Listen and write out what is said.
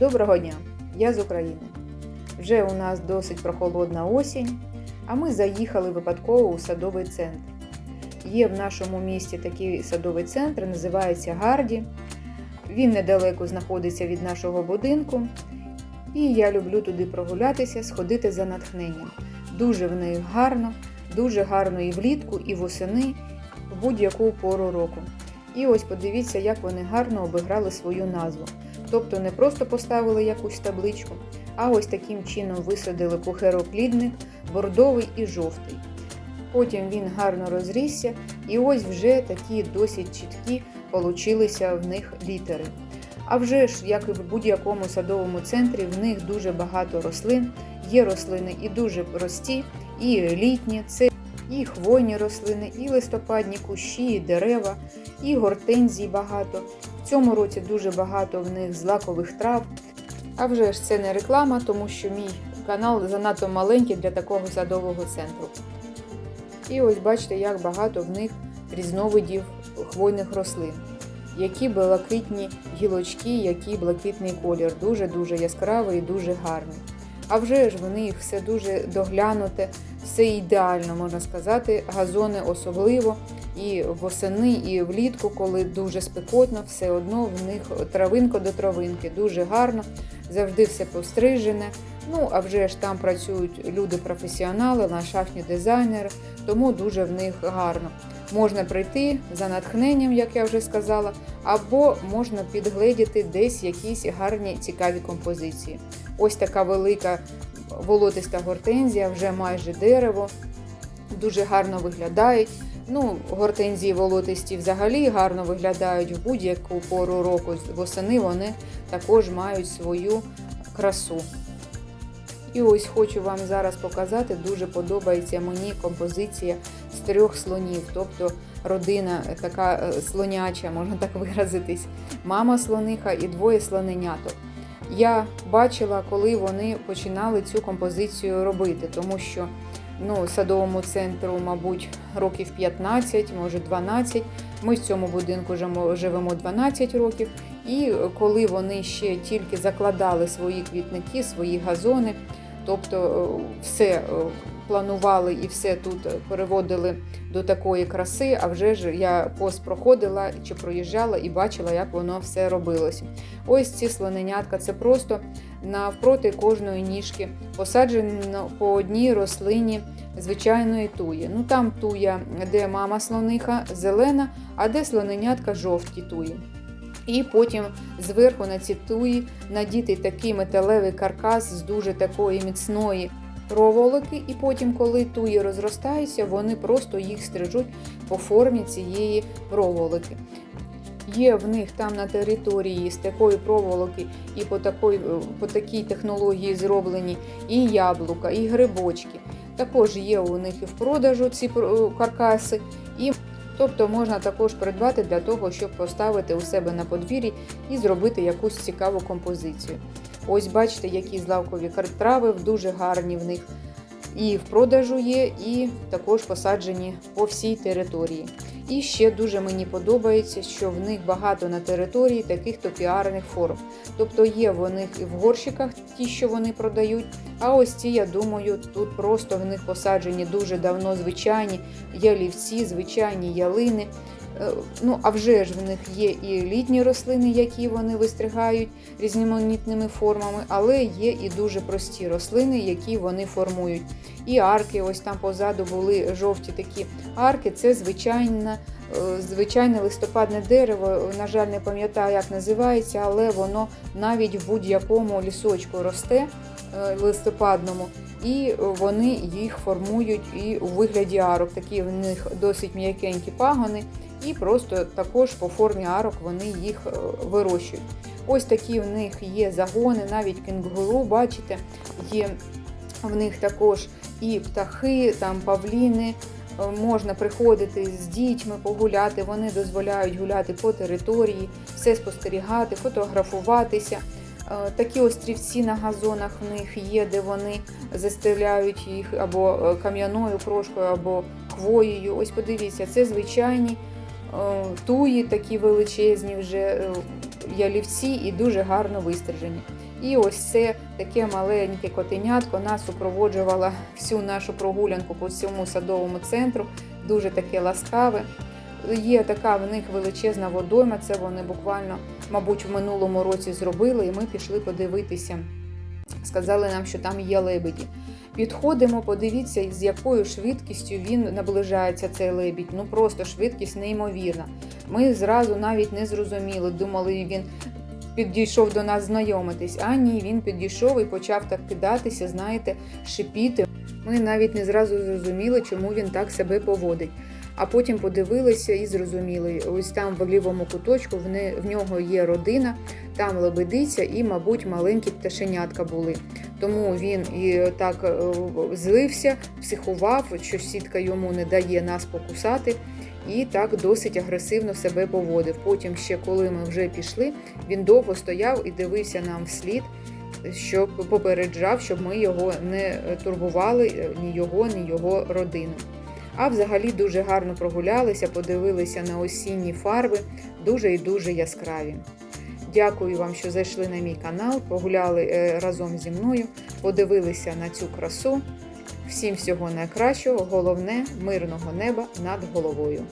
Доброго дня! Я з України. Вже у нас досить прохолодна осінь, а ми заїхали випадково у садовий центр. Є в нашому місті такий садовий центр, називається Гарді. Він недалеко знаходиться від нашого будинку. І я люблю туди прогулятися, сходити за натхненням. Дуже в них гарно, дуже гарно і влітку, і восени, в будь-яку пору року. І ось подивіться, як вони гарно обіграли свою назву. Тобто не просто поставили якусь табличку, а ось таким чином висадили пухероплідник бордовий і жовтий. Потім він гарно розрісся, і ось вже такі досить чіткі получилися в них літери. А вже ж, як і в будь-якому садовому центрі, в них дуже багато рослин. Є рослини і дуже прості, і літні, це і хвойні рослини, і листопадні кущі, і дерева, і гортензій багато. В цьому році дуже багато в них злакових трав. А вже ж це не реклама, тому що мій канал занадто маленький для такого садового центру. І ось бачите, як багато в них різновидів хвойних рослин. Які блакитні гілочки, який блакитний колір. Дуже-дуже яскравий і дуже гарний. А вже ж вони їх все дуже доглянуте, все ідеально, можна сказати. Газони особливо. І восени, і влітку, коли дуже спекотно, все одно в них травинка до травинки, дуже гарно, завжди все пострижене. Ну, а вже ж там працюють люди-професіонали, ландшафтні дизайнери, тому дуже в них гарно. Можна прийти за натхненням, як я вже сказала, або можна підгледіти десь якісь гарні цікаві композиції. Ось така велика волотиста гортензія, вже майже дерево, дуже гарно виглядають. Ну, гортензії волотисті взагалі гарно виглядають в будь-яку пору року. Восени вони також мають свою красу. І ось хочу вам зараз показати, дуже подобається мені композиція з трьох слонів, тобто родина така слоняча, можна так виразитись. Мама слониха і двоє слоненяток. Я бачила, коли вони починали цю композицію робити, тому що ну, садовому центру, мабуть, років 15, може 12. Ми в цьому будинку живемо 12 років. І коли вони ще тільки закладали свої квітники, свої газони, тобто все планували і все тут переводили до такої краси, а вже ж я пост проходила чи проїжджала і бачила, як воно все робилося. Ось ці слоненятка це просто навпроти кожної ніжки посаджено по одній рослині звичайної туї. Ну там туя, де мама слониха зелена, а де слоненятка жовті туї. І потім зверху на ці туї надітий такий металевий каркас з дуже такої міцної проволоки, і потім, коли туї розростаються, вони просто їх стрижуть по формі цієї проволоки. Є в них там на території з такої проволоки і по такій, по такій технології зроблені і яблука, і грибочки. Також є у них і в продажу ці каркаси, і тобто можна також придбати для того, щоб поставити у себе на подвір'ї і зробити якусь цікаву композицію. Ось бачите, які злавкові трави дуже гарні в них. І в продажу є, і також посаджені по всій території. І ще дуже мені подобається, що в них багато на території таких топіарних форм. Тобто є в них і в горщиках ті, що вони продають. А ось ці, я думаю, тут просто в них посаджені дуже давно звичайні ялівці, звичайні ялини. Ну, а вже ж в них є і літні рослини, які вони вистригають різноманітними формами, але є і дуже прості рослини, які вони формують. І арки, ось там позаду були жовті такі арки. Це звичайне, звичайне листопадне дерево. На жаль, не пам'ятаю, як називається, але воно навіть в будь-якому лісочку росте листопадному. І вони їх формують і у вигляді арок. Такі в них досить м'якенькі пагони, і просто також по формі арок вони їх вирощують. Ось такі в них є загони, навіть кенгуру, бачите, є в них також і птахи, там павліни. Можна приходити з дітьми погуляти, вони дозволяють гуляти по території, все спостерігати, фотографуватися. Такі острівці на газонах в них є, де вони застеляють їх або кам'яною крошкою, або хвоєю. Ось подивіться, це звичайні туї, такі величезні вже ялівці і дуже гарно вистражені. І ось це таке маленьке котенятко нас супроводжувало всю нашу прогулянку по всьому садовому центру. Дуже таке ласкаве. Є така в них величезна водойма. Це вони буквально, мабуть, в минулому році зробили, і ми пішли подивитися. Сказали нам, що там є лебеді. Підходимо, подивіться, з якою швидкістю він наближається цей лебідь. Ну просто швидкість неймовірна. Ми зразу навіть не зрозуміли, думали, він підійшов до нас знайомитись. А ні, він підійшов і почав так кидатися, знаєте, шипіти. Ми навіть не зразу зрозуміли, чому він так себе поводить. А потім подивилися і зрозуміли, ось там в лівому куточку в, не, в нього є родина, там лебедиця і, мабуть, маленькі пташенятка були. Тому він і так е, злився, психував, що сітка йому не дає нас покусати, і так досить агресивно себе поводив. Потім, ще коли ми вже пішли, він довго стояв і дивився нам вслід, щоб попереджав, щоб ми його не турбували, е, ні його, ні його родину. А взагалі дуже гарно прогулялися, подивилися на осінні фарби, дуже і дуже яскраві. Дякую вам, що зайшли на мій канал, погуляли е, разом зі мною, подивилися на цю красу. Всім всього найкращого, головне мирного неба над головою.